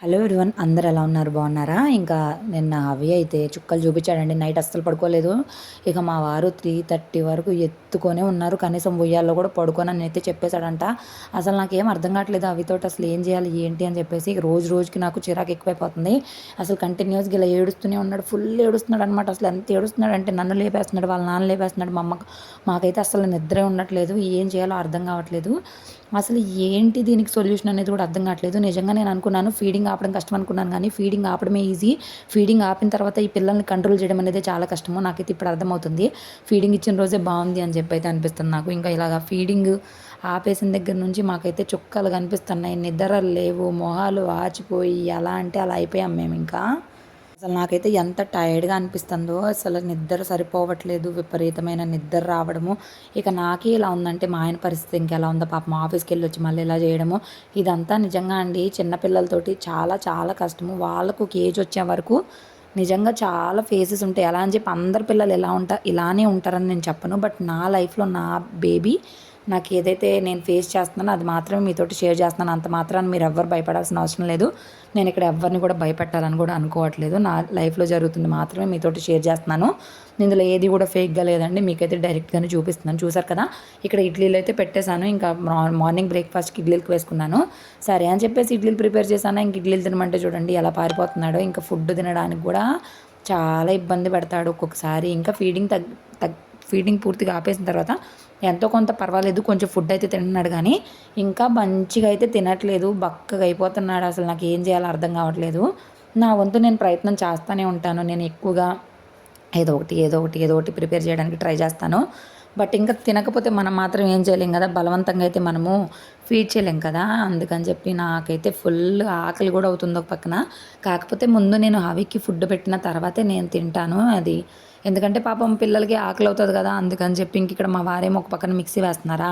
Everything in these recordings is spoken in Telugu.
హలో ఎవ్రీవన్ అందరు ఎలా ఉన్నారు? బాగున్నారా? ఇంకా నిన్న అవి అయితే చుక్కలు చూపించాడండి. నైట్ అస్సలు పడుకోలేదు. ఇక మా వారు త్రీ థర్టీ వరకు ఎత్తుకొనే ఉన్నారు. కనీసం ఉయ్యాల్లో కూడా పడుకోని అని అయితే చెప్పేశాడంట. అసలు నాకేం అర్థం కావట్లేదు అవితో అసలు ఏం చేయాలి ఏంటి అని చెప్పేసి రోజు రోజుకి నాకు చిరాకు ఎక్కువైపోతుంది. అసలు కంటిన్యూస్గా ఇలా ఏడుస్తూనే ఉన్నాడు. ఫుల్ ఏడుస్తున్నాడు అనమాట అసలు ఎంత ఏడుస్తున్నాడు అంటే నన్ను లేపేస్తున్నాడు వాళ్ళ నాన్న లేపేస్తున్నాడు. మా అమ్మకు మాకైతే అసలు నిద్రే ఉండట్లేదు. ఏం చేయాలో అర్థం కావట్లేదు. అసలు ఏంటి దీనికి సొల్యూషన్ అనేది కూడా అర్థం కావట్లేదు. నిజంగా నేను అనుకున్నాను ఫీడింగ్ ఆపడం కష్టం అనుకున్నాను కానీ ఫీడింగ్ ఆపడమే ఈజీ. ఫీడింగ్ ఆపిన తర్వాత ఈ పిల్లల్ని కంట్రోల్ చేయడం అనేది చాలా కష్టము. నాకైతే ఇప్పుడు అర్థమవుతుంది. ఫీడింగ్ ఇచ్చిన రోజే బాగుంది అని చెప్పి అయితే అనిపిస్తుంది నాకు. ఇంకా ఇలాగా ఫీడింగ్ ఆపేసిన దగ్గర నుంచి మాకైతే చుక్కలు కనిపిస్తున్నాయి. నిద్ర లేవు మొహాలు వాచిపోయి ఎలా అంటే అలా అయిపోయాం మేము ఇంకా. అసలు నాకైతే ఎంత టైర్డ్గా అనిపిస్తుందో అసలు నిద్ర సరిపోవట్లేదు విపరీతమైన నిద్ర రావడము. ఇక నాకే ఇలా ఉందంటే మా ఆయన పరిస్థితి ఇంకెలా ఉందో పాపం ఆఫీస్కి వెళ్ళి వచ్చి మళ్ళీ ఇలా చేయడము. ఇదంతా నిజంగా అండి చిన్నపిల్లలతోటి చాలా చాలా కష్టము. వాళ్ళకు ఏజ్ వచ్చే వరకు నిజంగా చాలా ఫేసెస్ ఉంటాయి. ఎలా అని చెప్పి అందరు పిల్లలు ఎలా ఉంటారు ఇలానే ఉంటారని నేను చెప్పను. బట్ నా లైఫ్లో నా బేబీ నాకు ఏదైతే నేను ఫేస్ చేస్తున్నానో అది మాత్రమే మీతోటి షేర్ చేస్తున్నాను. అంత మాత్రాన్ని మీరు ఎవ్వరు భయపడాల్సిన అవసరం లేదు. నేను ఇక్కడ ఎవరిని కూడా భయపెట్టాలని కూడా అనుకోవట్లేదు. నా లైఫ్లో జరుగుతుంది మాత్రమే మీతోటి షేర్ చేస్తున్నాను. ఇందులో ఏది కూడా ఫేక్గా లేదండి. మీకైతే డైరెక్ట్గానే చూపిస్తున్నాను. చూసారు కదా? ఇక్కడ ఇడ్లీలు అయితే పెట్టేశాను. ఇంకా మార్నింగ్ బ్రేక్ఫాస్ట్కి ఇడ్లీలకు వేసుకున్నాను. సరే అని చెప్పేసి ఇడ్లీలు ప్రిపేర్ చేశాను? ఇంక ఇడ్లీలు తినమంటే చూడండి ఎలా పారిపోతున్నాడో. ఇంకా ఫుడ్ తినడానికి కూడా చాలా ఇబ్బంది పెడతాడు ఒక్కొక్కసారి. ఇంకా ఫీడింగ్ తగ్ తగ్ ఫీడింగ్ పూర్తిగా ఆపేసిన తర్వాత ఎంతో కొంత పర్వాలేదు కొంచెం ఫుడ్ అయితే తింటున్నాడు కానీ ఇంకా మంచిగా అయితే తినట్లేదు బక్కగా అయిపోతున్నాడు. అసలు నాకు ఏం చేయాలో అర్థం కావట్లేదు. నా వంతు నేను ప్రయత్నం చేస్తూనే ఉంటాను. నేను ఎక్కువగా ఏదో ఒకటి ఏదో ఒకటి ఏదో ఒకటి ప్రిపేర్ చేయడానికి ట్రై చేస్తాను. బట్ ఇంకా తినకపోతే మనం మాత్రం ఏం చేయలేం కదా? బలవంతంగా అయితే మనము ఫీడ్ చేయలేం కదా? అందుకని చెప్పి నాకైతే ఫుల్ ఆకలి కూడా అవుతుంది ఒక పక్కన. కాకపోతే ముందు నేను హవికి ఫుడ్ పెట్టిన తర్వాతే నేను తింటాను. అది ఎందుకంటే పాపం పిల్లలకి ఆకలి అవుతుంది కదా అందుకని చెప్పి ఇంక ఇక్కడ మా వారేమో ఒక పక్కన మిక్సీ వేస్తున్నారా?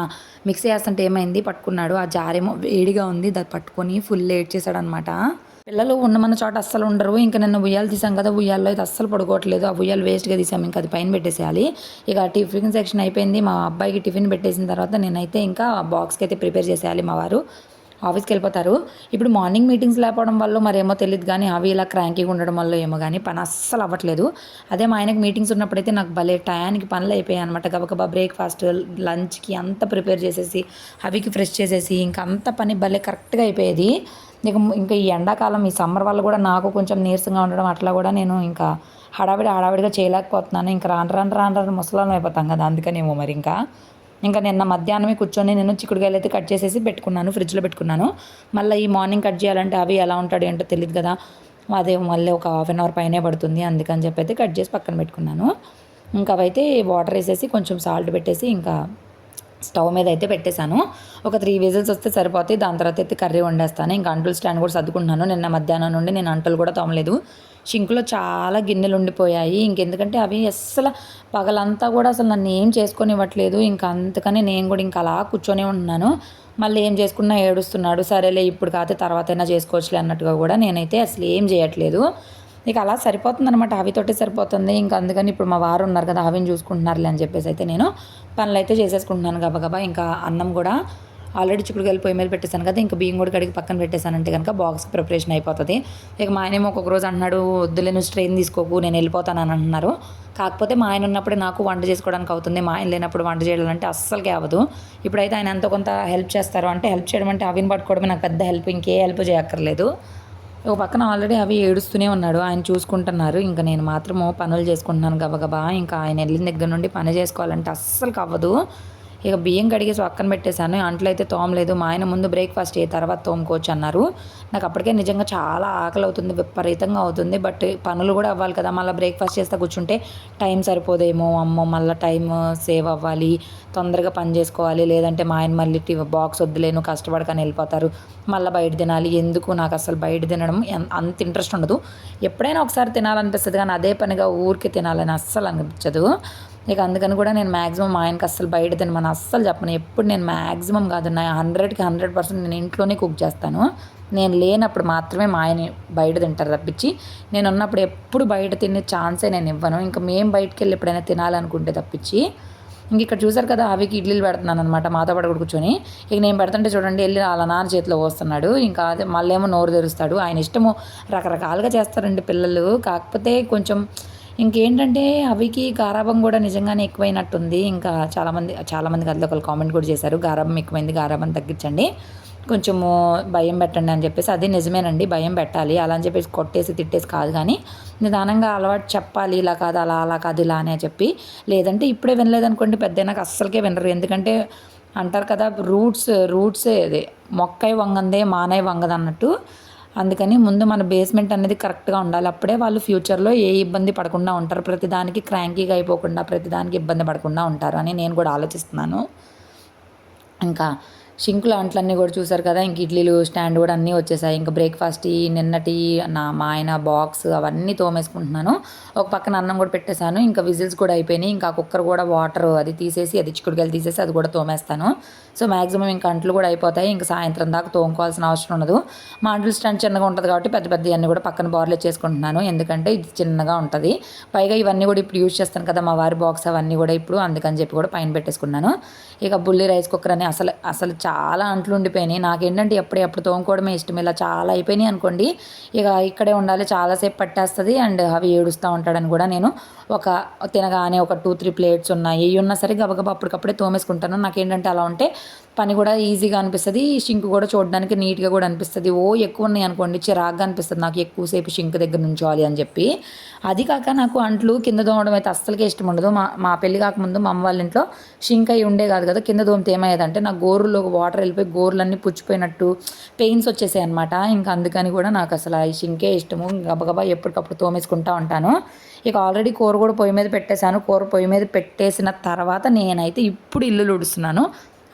మిక్సీ వేస్తుంటే ఏమైంది? పట్టుకున్నాడు. ఆ జారేమో వేడిగా ఉంది. దాన్ని పట్టుకొని ఫుల్ లేట్ చేశాడు అనమాట పిల్లలు ఉన్నమన్న చోట అస్సలు ఉండరు. ఇంకా నిన్న ఉయ్యాలు తీసాం కదా ఉయ్యాల్లో అయితే అస్సలు పడుకోవట్లేదు. ఆ ఉయ్యాలు వేస్ట్గా తీసాం ఇంకా అది పైన పెట్టేసేయాలి. ఇక టిఫిన్ సెక్షన్ అయిపోయింది. మా అబ్బాయికి టిఫిన్ పెట్టేసిన తర్వాత నేనైతే ఇంకా బాక్స్కి అయితే ప్రిపేర్ చేసేయాలి మా వారు. ఆఫీస్కి వెళ్ళిపోతారు. ఇప్పుడు మార్నింగ్ మీటింగ్స్ లేకపోవడం వల్ల మరేమో తెలియదు కానీ అవి ఇలా క్రాంకీగా ఉండడం వల్ల ఏమో కానీ పని అస్సలు అవ్వట్లేదు. అదే మా ఆయనకి మీటింగ్స్ ఉన్నప్పుడైతే నాకు భలే టయానికి పనులు అయిపోయాయి అనమాట గబగబా బ్రేక్ఫాస్ట్ లంచ్కి అంత ప్రిపేర్ చేసేసి అవికి ఫ్రెష్ చేసేసి ఇంకా అంత పని భలే కరెక్ట్గా అయిపోయేది. ఇక ఇంకా ఈ ఎండాకాలం ఈ సమ్మర్ వల్ల కూడా నాకు కొంచెం నీరసంగా ఉండడం అట్లా కూడా నేను ఇంకా హడావిడి హడావిడిగా చేయలేకపోతున్నాను. ఇంకా రాను రాను రాను రాను ముసలాం అయిపోతాం కదా అందుకనేమో మరి ఇంకా. ఇంకా నిన్న మధ్యాహ్నమే కూర్చొని నేను చిక్కుడుకాయలు అయితే కట్ చేసేసి పెట్టుకున్నాను ఫ్రిడ్జ్లో పెట్టుకున్నాను. మళ్ళీ ఈ మార్నింగ్ కట్ చేయాలంటే అవి ఎలా ఉంటాడు ఏంటో తెలియదు కదా. అదే మళ్ళీ ఒక హాఫ్ అన్ అవర్ పైనే పడుతుంది అందుకని చెప్పి అయితే కట్ చేసి పక్కన పెట్టుకున్నాను. ఇంకా అవైతే వాటర్ వేసేసి కొంచెం సాల్ట్ పెట్టేసి ఇంకా స్టవ్ మీద అయితే పెట్టేశాను. ఒక త్రీ విజిల్స్ వస్తే సరిపోతాయి దాని తర్వాత అయితే కర్రీ వండేస్తాను. ఇంకా అంటులు స్టాండ్ కూడా సర్దుకుంటున్నాను. నిన్న మధ్యాహ్నం నుండి నేను అంటులు కూడా తోమలేదు. షింకులో చాలా గిన్నెలు ఉండిపోయాయి. ఇంకెందుకంటే అవి అస్సలు పగలంతా కూడా అసలు నన్ను ఏం చేసుకొని ఇవ్వట్లేదు ఇంకా అందుకని నేను కూడా ఇంకా అలా కూర్చొని ఉన్నాను. మళ్ళీ ఏం చేసుకున్నా ఏడుస్తున్నాడు. సరేలే ఇప్పుడు కాకపోతే తర్వాత అయినా చేసుకోవచ్చులే అన్నట్టుగా కూడా నేనైతే అసలు ఏం చేయట్లేదు. ఇక అలా సరిపోతుంది అనమాట అవితోటే సరిపోతుంది. ఇంకా అందుకని ఇప్పుడు మా వారు ఉన్నారు కదా అవిని చూసుకుంటున్నారులే అని చెప్పేసి అయితే నేను పనులు అయితే చేసేసుకుంటున్నాను గబగబా. ఇంకా అన్నం కూడా ఆల్రెడీ చిక్కుడుకాయలు పొయ్యి మీద పెట్టేశాను కదా ఇంకా బియ్యం కూడా కడిగి పక్కన పెట్టేశానంటే కనుక బాక్స్ ప్రిపరేషన్ అయిపోతుంది. ఇక మా ఆయనేమో ఒక్కొక్క రోజు అంటున్నాడు వద్దులే నువ్వు స్ట్రెయిన్ తీసుకోకు నేను వెళ్ళిపోతాను అని అంటున్నారు. కాకపోతే మా ఆయన ఉన్నప్పుడే నాకు వంట చేసుకోవడానికి అవుతుంది మా ఆయన లేనప్పుడు వంట చేయాలంటే అస్సలకే అవ్వదు ఇప్పుడైతే ఆయన ఎంతో కొంత హెల్ప్ చేస్తారు అంటే హెల్ప్ చేయడం అంటే అవిని పట్టుకోవడమే నాకు పెద్ద హెల్ప్ ఇంకే హెల్ప్ చేయక్కర్లేదు. ఒక పక్కన ఆల్రెడీ అవి ఏడుస్తూనే ఉన్నాడు ఆయన చూసుకుంటున్నారు. ఇంకా నేను మాత్రము పనులు చేసుకుంటున్నాను గబగబా ఇంకా ఆయన వెళ్ళిన దగ్గర నుండి పని చేసుకోవాలంటే అస్సలు అవ్వదు ఇక బియ్యం కడిగేసి పక్కన పెట్టేశాను. అంట్లో అయితే తోమలేదు మా ఆయన ముందు బ్రేక్ఫాస్ట్ ఏ తర్వాత తోముకోవచ్చు అన్నారు. నాకు అప్పటికే నిజంగా చాలా ఆకలి అవుతుంది విపరీతంగా అవుతుంది. బట్ పనులు కూడా అవ్వాలి కదా. మళ్ళీ బ్రేక్ఫాస్ట్ చేస్తే కూర్చుంటే టైం సరిపోదేమో. అమ్మో మళ్ళీ టైం సేవ్ అవ్వాలి. తొందరగా పని చేసుకోవాలి. లేదంటే మా ఆయన మళ్ళీ బాక్స్ వద్దులేను కష్టపడకని వెళ్ళిపోతారు. మళ్ళీ బయట తినాలి. ఎందుకు? నాకు అసలు బయట తినడం అంత ఇంట్రెస్ట్ ఉండదు. ఎప్పుడైనా ఒకసారి తినాలనిపిస్తుంది కానీ అదే పనిగా ఊరికి తినాలని అస్సలు అనిపించదు. ఇక అందుకని కూడా నేను మ్యాక్సిమం మా ఆయనకి అస్సలు బయట తినమని అస్సలు చెప్పను. ఎప్పుడు నేను మ్యాక్సిమం కాదు నా హండ్రెడ్కి హండ్రెడ్ పర్సెంట్ నేను ఇంట్లోనే కుక్ చేస్తాను. నేను లేనప్పుడు మాత్రమే మా ఆయన బయట తింటారు తప్పించి నేను ఉన్నప్పుడు ఎప్పుడు బయట తినే ఛాన్సే నేను ఇవ్వను. ఇంకా మేము బయటకు వెళ్ళి ఎప్పుడైనా తినాలనుకుంటే తప్పించి ఇంక ఇక్కడ చూసారు కదా అవికి ఇడ్లీలు పెడుతున్నాను అనమాట మాతో పాటు కూడా కూర్చొని. ఇక నేను పెడుతుంటే చూడండి వెళ్ళి వాళ్ళ నాన్న చేతిలో పోస్తున్నాడు. ఇంకా అదే మళ్ళేమో నోరు తెరుస్తాడు. ఆయన ఇష్టము రకరకాలుగా చేస్తారండి పిల్లలు. కాకపోతే కొంచెం ఇంకేంటంటే అవికి గారాబం కూడా నిజంగానే ఎక్కువైనట్టుంది. ఇంకా చాలామంది చాలామంది అందులో ఒకళ్ళు కామెంట్ కూడా చేశారు. గారాబం ఎక్కువైంది గారాబం తగ్గించండి. కొంచెము భయం పెట్టండి అని చెప్పేసి అది నిజమేనండి. భయం పెట్టాలి. అలా అని చెప్పేసి కొట్టేసి తిట్టేసి కాదు కానీ నిదానంగా అలవాటు చెప్పాలి. ఇలా కాదు అలా అలా కాదు ఇలా అని చెప్పి. లేదంటే ఇప్పుడే వినలేదనుకోండి పెద్ద నాకు అస్సలకే వినరు. ఎందుకంటే అంటారు కదా రూట్స్ రూట్స్ అదే మొక్కై వంగందే మానై వంగదన్నట్టు అందుకని ముందు మన బేస్మెంట్ అనేది కరెక్ట్గా ఉండాలి. అప్పుడే వాళ్ళు ఫ్యూచర్లో ఏ ఇబ్బంది పడకుండా ఉంటారు. ప్రతిదానికి క్రాంకీగా అయిపోకుండా ప్రతిదానికి ఇబ్బంది పడకుండా ఉంటారు అని నేను కూడా ఆలోచిస్తున్నాను. ఇంకా షింకులు అంట్లన్నీ కూడా చూసారు కదా ఇంక ఇడ్లీలు స్టాండ్ కూడా అన్నీ వచ్చేసాయి. ఇంకా బ్రేక్ఫాస్ట్ నిన్నటి నా మా ఆయన బాక్స్ అవన్నీ తోమేసుకుంటున్నాను. ఒక పక్కన అన్నం కూడా పెట్టేశాను. ఇంకా విజిల్స్ కూడా అయిపోయినాయి. ఇంకా కుక్కర్ కూడా వాటర్ అది తీసేసి అది చిక్కుడుకాయలు తీసేసి అది కూడా తోమేస్తాను. సో మ్యాక్సిమం ఇంకా అంట్లు కూడా అయిపోతాయి. ఇంకా సాయంత్రం దాకా తోముకోవాల్సిన అవసరం ఉండదు. మా అంట్లు స్టాండ్ చిన్నగా ఉంటుంది కాబట్టి పెద్ద పెద్ద అన్నీ కూడా పక్కన బార్లో చేసుకుంటున్నాను. ఎందుకంటే ఇది చిన్నగా ఉంటుంది. పైగా ఇవన్నీ కూడా ఇప్పుడు యూజ్ చేస్తాను కదా మా వారి బాక్స్ అవన్నీ కూడా ఇప్పుడు అందుకని చెప్పి కూడా పైన పెట్టేసుకున్నాను. ఇక బుల్లి రైస్ కుక్కర్ అని అసలు అసలు చాలా అంట్లు ఉండిపోయినాయి. నాకేంటంటే ఎప్పుడే ఎప్పుడు తోముకోవడమే ఇష్టం. ఇలా చాలా అయిపోయినాయి అనుకోండి ఇక ఇక్కడే ఉండాలి చాలాసేపు పట్టేస్తుంది అండ్ అవి ఏడుస్తూ ఉంటాడని కూడా నేను ఒక తినగానే ఒక టూ త్రీ ప్లేట్స్ ఉన్నాయి. ఇవి ఉన్నా సరే గబగబా అప్పటికప్పుడే తోమేసుకుంటాను. నాకేంటంటే అలా ఉంటే పని కూడా ఈజీగా అనిపిస్తుంది. షింక్ కూడా చూడడానికి నీట్గా కూడా అనిపిస్తుంది. ఓ ఎక్కువ ఉన్నాయి అనుకోండి చిరాగ్గా అనిపిస్తుంది నాకు ఎక్కువసేపు షింక్ దగ్గర నుంచోవాలి అని చెప్పి. అది కాక నాకు అంట్లు కింద దోమడం అయితే అస్సలకే ఇష్టం ఉండదు. మా మా పెళ్ళి కాకముందు మా అమ్మ వాళ్ళ ఇంట్లో షింక్ అయి ఉండే కాదు కదా కింద దోమతే ఏమయ్యేదంటే నా గోరులో వాటర్ వెళ్ళిపోయి గోర్లన్నీ పుచ్చిపోయినట్టు పెయిన్స్ వచ్చేసాయి అనమాట ఇంకా అందుకని కూడా నాకు అసలు ఈ షింకే ఇష్టము. గబగబా ఎప్పటికప్పుడు తోమేసుకుంటా ఉంటాను. ఇక ఆల్రెడీ కూర కూడా పొయ్యి మీద పెట్టేశాను. కూర పొయ్యి మీద పెట్టేసిన తర్వాత నేనైతే ఇప్పుడు ఇల్లు ఉడుస్తున్నాను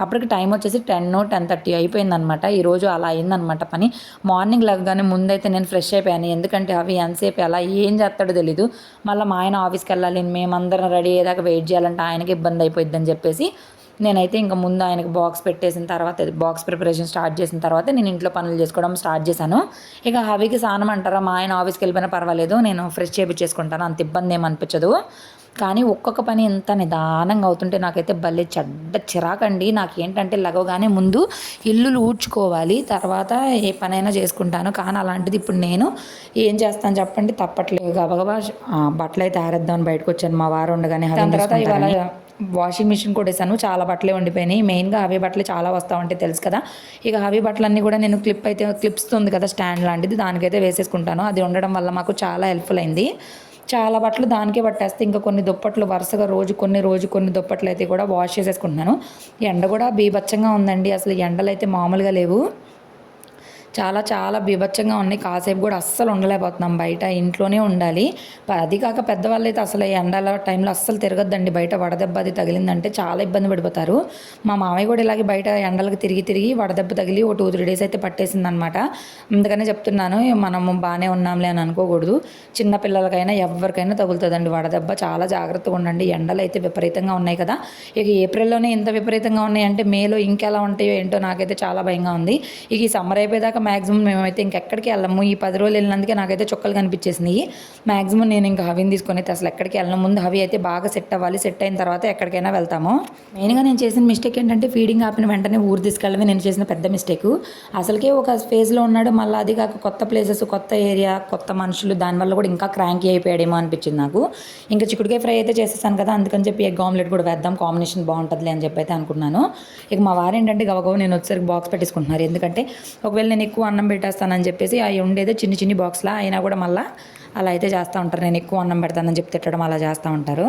అప్పటికి టైం వచ్చేసి టెన్ టెన్ థర్టీ అయిపోయిందనమాట ఈరోజు అలా అయిందనమాట పని. మార్నింగ్ లెగ్గానే ముందైతే నేను ఫ్రెష్ అయిపోయాను. ఎందుకంటే అవి ఎంతసేపు అలా ఏం చేస్తాడో తెలీదు. మళ్ళీ మా ఆయన ఆఫీస్కి వెళ్ళాలి. మేమందరం రెడీ అయ్యేదాకా వెయిట్ చేయాలంటే ఆయనకి ఇబ్బంది అయిపోయింది చెప్పేసి నేనైతే ఇంకా ముందు ఆయనకి బాక్స్ పెట్టేసిన తర్వాత బాక్స్ ప్రిపరేషన్ స్టార్ట్ చేసిన తర్వాత నేను ఇంట్లో పనులు చేసుకోవడం స్టార్ట్ చేశాను. ఇక హవికి స్నానం అంటారా మా ఆయన ఆఫీస్కి వెళ్ళిపోయినా పర్వాలేదు నేను ఫ్రెష్ చేయించేసుకుంటాను అంత ఇబ్బంది ఏమనిపించదు కానీ ఒక్కొక్క పని ఎంత నిదానంగా అవుతుంటే నాకైతే భలే చెడ్డ చిరాకండి నాకేంటంటే లగవగానే ముందు ఇల్లులు ఊడ్చుకోవాలి తర్వాత ఏ పనైనా చేసుకుంటాను. కానీ అలాంటిది ఇప్పుడు నేను ఏం చేస్తాను చెప్పండి తప్పట్లేదు. గబగబా బట్టలు అయితే ఆరేద్దామని బయటకు వచ్చాను. మా వారు ఉండగానే తర్వాత ఇవాళ వాషింగ్ మిషన్ కూడా వేసాను చాలా బట్టలే ఉండిపోయినాయి మెయిన్గా అవి బట్టలు చాలా వస్తూ ఉంటాయి తెలుసు కదా. ఇక అవి బట్టలన్నీ కూడా నేను క్లిప్ అయితే క్లిప్స్ ఉంది కదా స్టాండ్ లాంటిది. దానికైతే వేసేసుకుంటాను. అది ఉండడం వల్ల మాకు చాలా హెల్ప్ఫుల్ అయింది. చాలా బట్టలు దానికే పట్టేస్తే ఇంకా కొన్ని దుప్పట్లు వరుసగా రోజు కొన్ని రోజు కొన్ని దుప్పట్లు అయితే కూడా వాష్ చేసేసుకుంటున్నాను. ఎండ కూడా బీభత్సంగా ఉందండి. అసలు ఎండలు అయితే మామూలుగా లేవు. చాలా చాలా బీభత్సంగా ఉన్నాయి. కాసేపు కూడా అస్సలు ఉండలేకపోతున్నాం బయట. ఇంట్లోనే ఉండాలి. అది కాక పెద్దవాళ్ళు అయితే అసలు ఎండల టైంలో అస్సలు తిరగద్దండి. బయట వడదెబ్బ అది తగిలిందంటే చాలా ఇబ్బంది పడిపోతారు. మా మామయ్య కూడా ఇలాగే బయట ఎండలకు తిరిగి తిరిగి వడదెబ్బ తగిలి ఒక టూ త్రీ డేస్ అయితే పట్టేసిందనమాట. అందుకనే చెప్తున్నాను మనము బాగానే ఉన్నాంలే అని అనుకోకూడదు. చిన్నపిల్లలకైనా ఎవరికైనా తగులుతుందండి వడదెబ్బ చాలా జాగ్రత్తగా ఉండండి. ఎండలు అయితే విపరీతంగా ఉన్నాయి కదా. ఇక ఏప్రిల్లోనే ఇంత విపరీతంగా ఉన్నాయంటే మేలో ఇంకెలా ఉంటాయో ఏంటో నాకైతే చాలా భయంగా ఉంది. ఇక ఈ సమ్మర్ అయిపోయేదాకా మ్యాక్సిమం మేమైతే ఇంకెక్కడికి వెళ్ళము. ఈ పది రోజులు వెళ్ళినందుకే నాకైతే చుక్కలు కనిపించేసినాయి. మ్యాక్సిమం నేను ఇంకా హవిని తీసుకొని అయితే అసలు ఎక్కడికి వెళ్ళను. ముందు హవి అయితే బాగా సెట్ అవ్వాలి. సెట్ అయిన తర్వాత ఎక్కడికైనా వెళ్తాము. మెయిన్గా నేను చేసిన మిస్టేక్ ఏంటంటే ఫీడింగ్ ఆపిన వెంటనే ఊరు తీసుకెళ్ళడమే నేను చేసిన పెద్ద మిస్టేక్ అసలుకే ఒక ఫేజ్లో ఉన్నాడు. మళ్ళీ అది కాక కొత్త ప్లేసెస్ కొత్త ఏరియా కొత్త మనుషులు దానివల్ల కూడా ఇంకా క్రాంకీ అయిపోయాడేమో అనిపించింది నాకు. ఇంకా చిక్కుడుకాయ ఫ్రై అయితే చేసేసాను కదా అందుకని చెప్పి ఎగ్ ఆమ్లెట్ కూడా వేద్దాం. కాంబినేషన్ బాగుంటుందిలే అని చెప్పి అయితే అనుకున్నాను. ఇక మా వారు ఏంటంటే గవగవ నేను వచ్చేసరికి బాక్స్ పెట్టేసుకుంటున్నారు. ఎందుకంటే ఒకవేళ నేను ఎక్కువ అన్నం పెట్టేస్తానని చెప్పేసి అవి ఉండేదే చిన్ని చిన్ని బాక్స్లా. అయినా కూడా మళ్ళీ అలా అయితే చేస్తూ ఉంటారు. నేను ఎక్కువ అన్నం పెడతానని చెప్పి తిట్టడం అలా చేస్తూ ఉంటారు.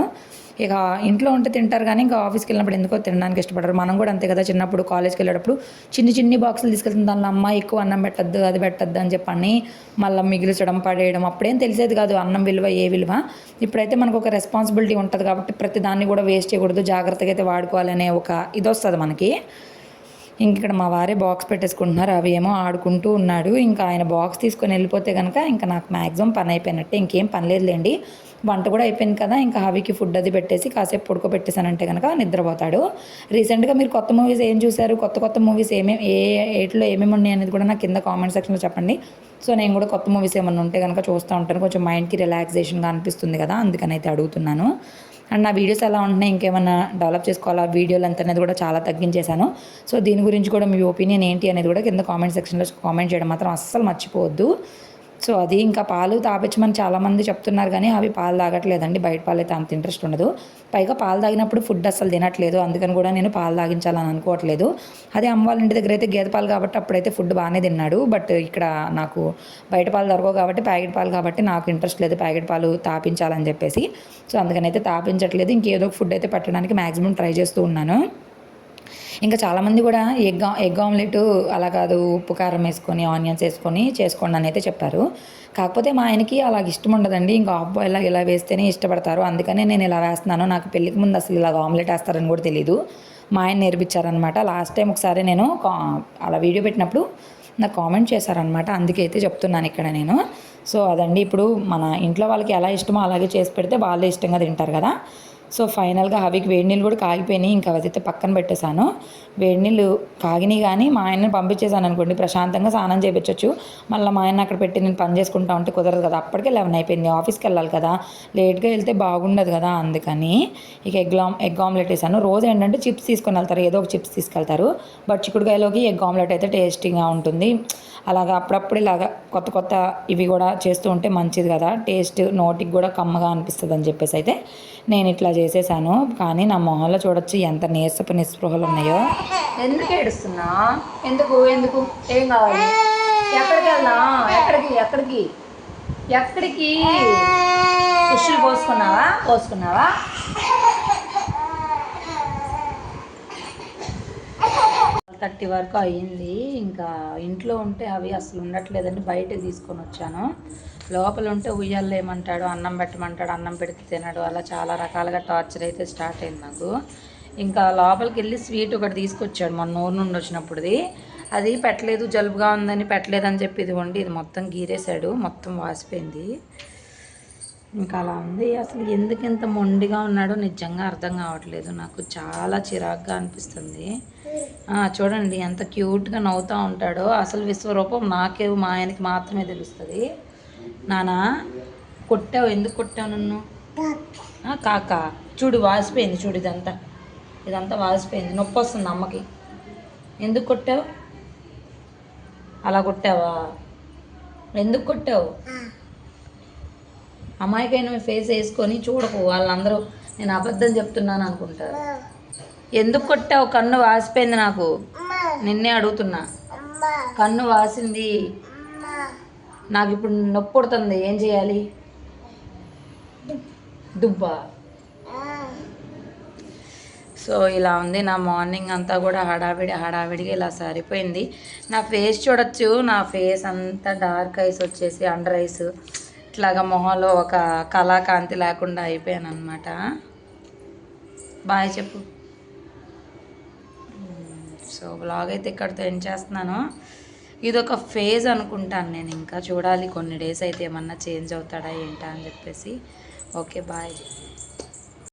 ఇక ఇంట్లో ఉంటే తింటారు కానీ ఇంకా ఆఫీస్కి వెళ్ళినప్పుడు ఎందుకో తినడానికి ఇష్టపడరు. మనం కూడా అంతే కదా చిన్నప్పుడు కాలేజ్కి వెళ్ళేటప్పుడు చిన్ని చిన్ని బాక్సులు తీసుకెళ్తుంది దానిలో అమ్మ ఎక్కువ అన్నం పెట్టద్దు అది పెట్టద్దు అని చెప్పని మళ్ళీ మిగిలిచడం పడేయడం అప్పుడేం తెలిసేది కాదు. అన్నం విలువ ఏ విలువ? ఇప్పుడైతే మనకు ఒక రెస్పాన్సిబిలిటీ ఉంటుంది కాబట్టి ప్రతి దాన్ని కూడా వేస్ట్ చేయకూడదు. జాగ్రత్తగా అయితే వాడుకోవాలనే ఒక ఇది వస్తుంది మనకి. ఇంక ఇక్కడ మా వారే బాక్స్ పెట్టేసుకుంటున్నారు. అవి ఏమో ఆడుకుంటూ ఉన్నాడు. ఇంకా ఆయన బాక్స్ తీసుకొని వెళ్ళిపోతే కనుక ఇంకా నాకు మ్యాక్సిమం పని అయిపోయినట్టే. ఇంకేం పని లేదులేండి. వంట కూడా అయిపోయింది కదా ఇంకా హవికి ఫుడ్ అది పెట్టేసి కాసేపు పడుకోబెట్టేసానంటే కనుక నిద్రపోతాడు. రీసెంట్గా మీరు కొత్త మూవీస్ ఏం చూశారు? కొత్త కొత్త మూవీస్ ఏమేమి ఏ ఏట్లో ఏమేమి ఉన్నాయి అనేది కూడా నాకు కింద కామెంట్ సెక్షన్లో చెప్పండి. సో నేను కూడా కొత్త మూవీస్ ఏమన్నా ఉంటే కనుక చూస్తూ ఉంటాను. కొంచెం మైండ్కి రిలాక్సేషన్గా అనిపిస్తుంది కదా అందుకని అయితే అడుగుతున్నాను. అండ్ నా వీడియోస్ ఎలా ఉంటున్నాయి ఇంకేమైనా డెవలప్ చేసుకోవాలా వీడియో లెంత్ అనేది కూడా చాలా తగ్గించేశాను. సో దీని గురించి కూడా మీ ఒపీనియన్ ఏంటి అనేది కూడా కింద కామెంట్ సెక్షన్లో కామెంట్ చేయడం మాత్రం అస్సలు మర్చిపోవద్దు. సో అది ఇంకా పాలు తాపించమని చాలామంది చెప్తున్నారు కానీ అవి పాలు తాగట్లేదండి. బయట పాలు అయితే అంత ఇంట్రెస్ట్ ఉండదు. పైగా పాలు తాగినప్పుడు ఫుడ్ అసలు తినట్లేదు. అందుకని కూడా నేను పాలు తాగించాలని అనుకోవట్లేదు. అదే అమ్మ వాళ్ళ ఇంటి దగ్గర అయితే గేదె పాలు కాబట్టి అప్పుడైతే ఫుడ్ బాగానే తిన్నాడు. బట్ ఇక్కడ నాకు బయట పాలు దొరకవు కాబట్టి ప్యాకెట్ పాలు కాబట్టి నాకు ఇంట్రెస్ట్ లేదు ప్యాకెట్ పాలు తాపించాలని చెప్పేసి. సో అందుకని అయితే తాపించట్లేదు. ఇంకేదో ఒక ఫుడ్ అయితే పెట్టడానికి మ్యాక్సిమం ట్రై చేస్తూ ఉన్నాను. ఇంకా చాలామంది కూడా ఎగ్ ఎగ్ ఆమ్లెట్ అలా కాదు ఉప్పు కారం వేసుకొని ఆనియన్స్ వేసుకొని చేసుకోండి అని అయితే చెప్పారు. కాకపోతే మా ఆయనకి అలాగ ఇష్టం ఉండదండి. ఇంకా ఆఫ్ బాయిల్ ఇలా వేస్తేనే ఇష్టపడతారు. అందుకనే నేను ఇలా వేస్తున్నాను. నాకు పెళ్ళికి ముందు అసలు ఇలా ఆమ్లెట్ వేస్తారని కూడా తెలియదు మా ఆయన నేర్పించారనమాట. లాస్ట్ టైం ఒకసారి నేను కా- అలా వీడియో పెట్టినప్పుడు నాకు కామెంట్ చేశారనమాట. అందుకే అయితే చెప్తున్నాను ఇక్కడ నేను. సో అదండి. ఇప్పుడు మన ఇంట్లో వాళ్ళకి ఎలా ఇష్టమో అలాగే చేసి పెడితే వాళ్ళే ఇష్టంగా తింటారు కదా. సో ఫైనల్గా అవికి వేడి నీళ్ళు కూడా కాగిపోయినాయి. ఇంకా అవైతే పక్కన పెట్టేశాను. వేడి నీళ్ళు కాగినాయి కానీ మా ఆయనని పంపించేశాను అనుకోండి. ప్రశాంతంగా స్నానం చేయించవచ్చు మళ్ళీ మా ఆయన అక్కడ పెట్టి నేను పని చేసుకుంటా ఉంటే కుదరదు కదా. అప్పటికే లెవెన్ అయిపోయింది. ఆఫీస్కి వెళ్ళాలి కదా. లేట్గా వెళ్తే బాగుండదు కదా అందుకని ఇక ఎగ్ ఎగ్ ఆమ్లెట్ వేసాను రోజు ఏంటంటే చిప్స్ తీసుకొని వెళ్తారు. ఏదో ఒక చిప్స్ తీసుకెళ్తారు. బట్ చిక్కుడుకాయలోకి ఎగ్ ఆమ్లెట్ అయితే టేస్టీగా ఉంటుంది. అలాగా అప్పుడప్పుడు ఇలాగా కొత్త కొత్త ఇవి కూడా చేస్తూ ఉంటే మంచిది కదా. టేస్ట్ నోటికి కూడా కమ్మగా అనిపిస్తుంది అని చెప్పేసి అయితే నేను ఇట్లా చేసేసాను. కానీ నా మొహంలో చూడొచ్చు ఎంత నీరసపు నిస్పృహలు ఉన్నాయో. ఎందుకు ఏడుస్తున్నా? ఎందుకు? ఎందుకు? ఏం కావాలి? ఎక్కడికి వెళ్దా? ఎక్కడికి? ఎక్కడికి? ఎక్కడికి? పుష్లు పోసుకున్నావా? పోసుకున్నావా? థర్టీ వరకు అయ్యింది. ఇంకా ఇంట్లో ఉంటే అవి అసలు ఉండట్లేదండి. బయటకు తీసుకొని వచ్చాను. లోపల ఉంటే ఉయ్యాలు ఏమంటాడు అన్నం పెట్టమంటాడు అన్నం పెడితే తినడు అలా చాలా రకాలుగా టార్చర్ అయితే స్టార్ట్ అయింది నాకు. ఇంకా లోపలికి వెళ్ళి స్వీట్ ఒకటి తీసుకొచ్చాడు మొన్న నూనె నుండి వచ్చినప్పుడుది. అది పెట్టలేదు జలుబుగా ఉందని పెట్టలేదని చెప్పి ఇదిగోండి ఇది మొత్తం గీరేశాడు మొత్తం వాసిపోయింది. ఇంకా అలా ఉంది. అసలు ఎందుకు ఇంత మొండిగా ఉన్నాడో నిజంగా అర్థం కావట్లేదు. నాకు చాలా చిరాగ్గా అనిపిస్తుంది. చూడండి ఎంత క్యూట్గా నవ్వుతూ ఉంటాడో. అసలు విశ్వరూపం నాకే మా ఆయనకి మాత్రమే తెలుస్తుంది. నానా కొట్టావు? ఎందుకు కొట్టావు నన్ను? కాక చూడు వాసిపోయింది చూడు ఇదంతా. ఇదంతా వాసిపోయింది. నొప్పి వస్తుంది అమ్మకి. ఎందుకు కొట్టావు? అలా కొట్టావా? ఎందుకు కొట్టావు? అమాయకైన ఫేస్ వేసుకొని చూడకు వాళ్ళందరూ నేను అబద్ధం చెప్తున్నాను అనుకుంటారు. ఎందుకు కొట్టావు? కన్ను వాసిపోయింది నాకు. నిన్నే అడుగుతున్నా. కన్ను వాసింది. నాకు ఇప్పుడు నొప్పి పుడుతుంది. ఏం చేయాలి? దుబ్బా. సో ఇలా ఉంది. నా మార్నింగ్ అంతా కూడా హడావిడి హడావిడిగా ఇలా సరిపోయింది. నా ఫేస్ చూడొచ్చు. నా ఫేస్ అంతా డార్క్ ఐస్ వచ్చేసి అండర్ ఐస్ ఇట్లాగా మొహంలో ఒక కళాకాంతి లేకుండా అయిపోయాను అనమాట బాయ్ చెప్పు. సో బ్లాగ్ అయితే ఇక్కడితో ఏం చేస్తున్నాను. ఇది ఒక ఫేజ్ అనుకుంటాను నేను ఇంకా. చూడాలి కొన్ని డేస్ అయితే ఏమన్నా చేంజ్ అవుతాడా ఏంటా అని చెప్పేసి. Okay bye